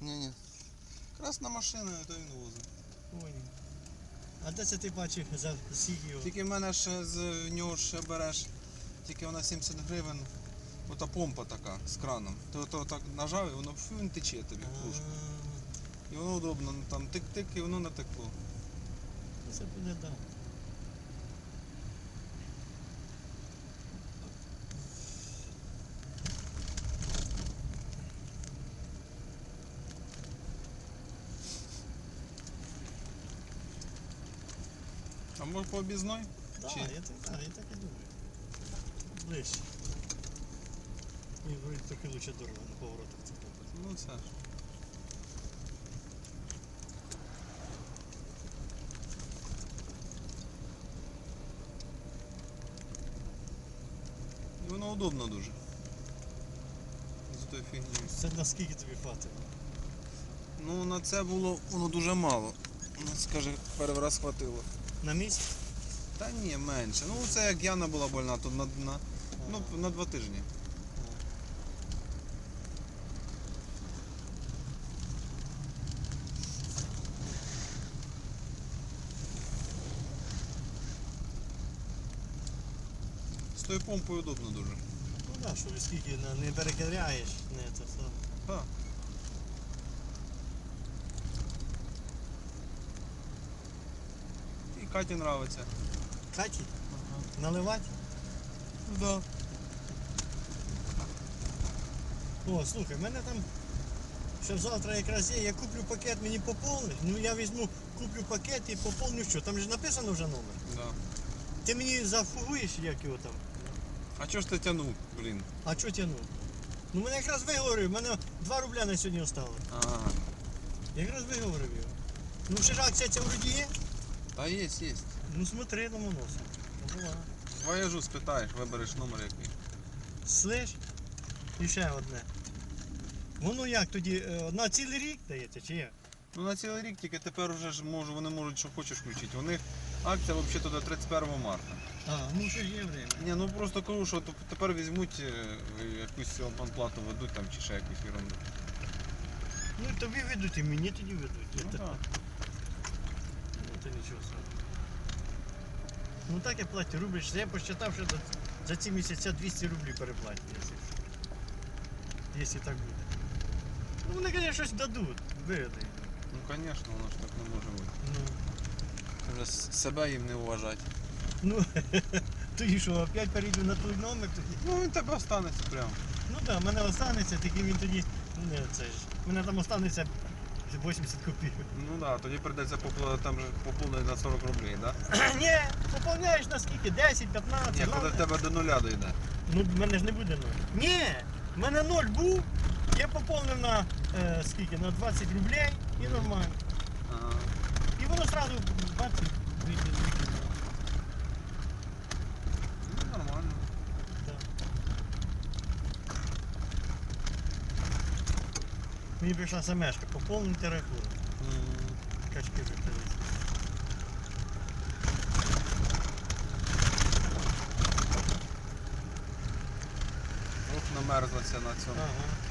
Ні, ні. Красна машина, то він возить. Понял. А де це ти бачив за його? Тільки в мене ще з нього ще береш, тільки вона 70 гривень. Ота помпа така з краном. Ти ото так нажав і воно він тече тобі в кружку. І воно удобно, ну, там тик-тик і воно натекло. Це буде да. Може по об'їзної? Да, Чи- я так, да, я так і думаю. Ближче. І вроде трохи лучше дорога на поворотах це буде. Ну це ж. І воно удобно дуже. З тою фігнею. Це наскільки тобі хватить? Ну на це було воно дуже мало. Скаже, перший раз хватило. На місяць? Та ні, менше. Ну це як Яна була больна, то на, на, ну, на два тижні. З тою помпою удобно дуже. Ну так, да, що ви скільки не, перекидляєш, не це все. Так. Каті нравиться. Каті, наливати? Да. О, слухай, в мене там ще завтра якраз є, я куплю пакет, мені поповниш. Ну я візьму, куплю пакет і поповню що? Там же написано вже номер. Да. Ти мені зафугуєш, як його там. А чого ж ти тянув, блін? А чого тягнув? Ну мене якраз виговорив, мене 2 рубля на сьогодні осталось. Ага. Якраз виговорив його. Ну ще ж акція ця вроді є. Та є, є. Ну смотри там носа. Була. Вояжу спитаєш, вибереш номер який. Слиш? І ще одне. Воно як тоді, е, на цілий рік дається, чи як? Ну на цілий рік тільки тепер уже ж можу, вони можуть що хочеш включити. У них акція взагалі до 31 марта. А, ну ще є время. Ні, ну просто кажу, що тепер візьмуть е, якусь абонплату ведуть там чи ще якусь ерунду. Ну тобі ведуть і мені тоді ведуть. Ну, так. Ну, це нічого собі. Ну так я платю рубль. Я посчитав, що за, за ці місяця 200 рублів переплатять, якщо, якщо так буде. Ну вони, звісно, щось дадуть, видають. Ну звісно, воно ж так не може бути. Ну, Це вже с- себе їм не вважати. ну тоді що, опять перейду на той номер тоді. Ну він тебе останеться прямо. Ну так, в мене останеться, такий він тоді. Не, це ж. в мене там останеться 80 копійок. Ну да, тоді прийдеться попла- там же поповнити на 40 рублей, так? Ні, поповняєш на скільки? 10, 15, Ні, коли до в тебе до нуля дійде. Ну, в мене ж не буде ноль. Ні, в мене ноль був, я поповнив на е, скільки? На 20 рублей і нормально. Ага. І воно одразу 20 викинуло. Ну, нормально. Да. Мені прийшла смс-ка, поповнити рахунок. Качки виходить. Ох, намерзлася на цьому. Ага.